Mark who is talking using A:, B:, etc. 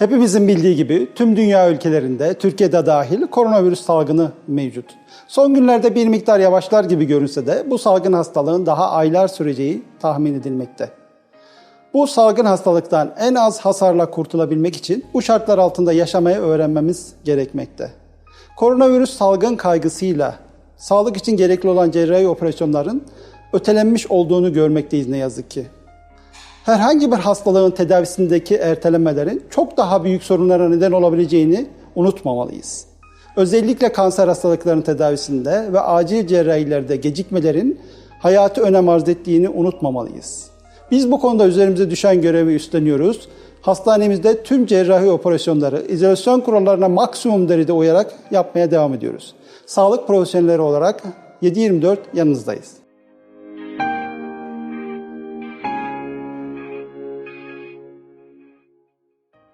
A: Hepimizin bildiği gibi tüm dünya ülkelerinde, Türkiye'de dahil koronavirüs salgını mevcut. Son günlerde bir miktar yavaşlar gibi görünse de bu salgın hastalığın daha aylar süreceği tahmin edilmekte. Bu salgın hastalıktan en az hasarla kurtulabilmek için bu şartlar altında yaşamayı öğrenmemiz gerekmekte. Koronavirüs salgın kaygısıyla sağlık için gerekli olan cerrahi operasyonların ötelenmiş olduğunu görmekteyiz ne yazık ki. Herhangi bir hastalığın tedavisindeki ertelemelerin çok daha büyük sorunlara neden olabileceğini unutmamalıyız. Özellikle kanser hastalıklarının tedavisinde ve acil cerrahilerde gecikmelerin hayatı önem arz ettiğini unutmamalıyız. Biz bu konuda üzerimize düşen görevi üstleniyoruz. Hastanemizde tüm cerrahi operasyonları izolasyon kurallarına maksimum derecede uyarak yapmaya devam ediyoruz. Sağlık profesyonelleri olarak 7-24 yanınızdayız.